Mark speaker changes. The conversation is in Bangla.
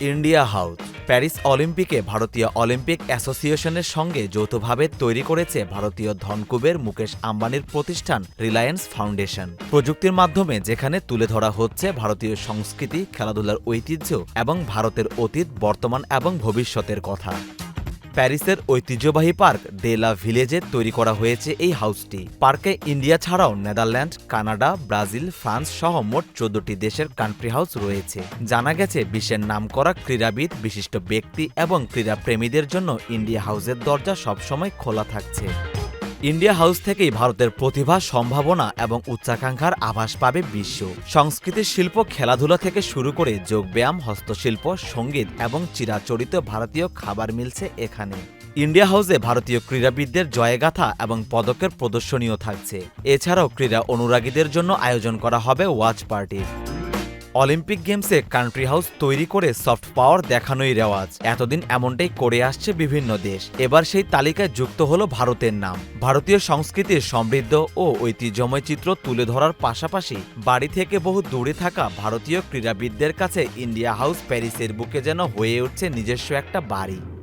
Speaker 1: India house. প্যারিস অলিম্পিকে ভারতীয় অলিম্পিক অ্যাসোসিয়েশনের সঙ্গে যৌথভাবে তৈরি করেছে ভারতীয় ধনকুবের মুকেশ আম্বানির প্রতিষ্ঠান রিলায়েন্স ফাউন্ডেশন। প্রযুক্তির মাধ্যমে যেখানে তুলে ধরা হচ্ছে ভারতীয় সংস্কৃতি, খেলাধুলার ঐতিহ্য এবং ভারতের অতীত, বর্তমান এবং ভবিষ্যতের কথা। প্যারিসের ঐতিহ্যবাহী পার্ক ডেলা ভিলেজে তৈরি করা হয়েছে এই হাউসটি। পার্কে ইন্ডিয়া ছাড়াও নেদারল্যান্ড, কানাডা, ব্রাজিল, ফ্রান্স সহ মোট চোদ্দটি দেশের কান্ট্রি হাউস রয়েছে। জানা গেছে, বিশ্বের নামকরা ক্রীড়াবিদ, বিশিষ্ট ব্যক্তি এবং ক্রীড়া প্রেমীদের জন্য ইন্ডিয়া হাউসের দরজা সবসময় খোলা থাকছে। ইন্ডিয়া হাউস থেকেই ভারতের প্রতিভা, সম্ভাবনা এবং উচ্চাকাঙ্ক্ষার আভাস পাবে বিশ্ব। সংস্কৃতির শিল্প খেলাধুলা থেকে শুরু করে যোগব্যায়াম, হস্তশিল্প, সংগীত এবং চিরাচরিত ভারতীয় খাবার মিলছে এখানে। ইন্ডিয়া হাউসে ভারতীয় ক্রীড়াবিদদের জয়গাথা এবং পদকের প্রদর্শনীও থাকছে। এছাড়াও ক্রীড়া অনুরাগীদের জন্য আয়োজন করা হবে ওয়াচ পার্টির অলিম্পিক গেমসে কান্ট্রি হাউস তৈরি করে সফট পাওয়ার দেখানোই রেওয়াজ। এতদিন এমনটাই করে আসছে বিভিন্ন দেশ। এবার সেই তালিকায় যুক্ত হলো ভারতের নাম। ভারতীয় সংস্কৃতির সমৃদ্ধ ও ঐতিহ্যময় চিত্র তুলে ধরার পাশাপাশি বাড়ি থেকে বহু দূরে থাকা ভারতীয় ক্রীড়াবিদদের কাছে ইন্ডিয়া হাউস প্যারিসের বুকে যেন হয়ে উঠছে নিজস্ব একটা বাড়ি।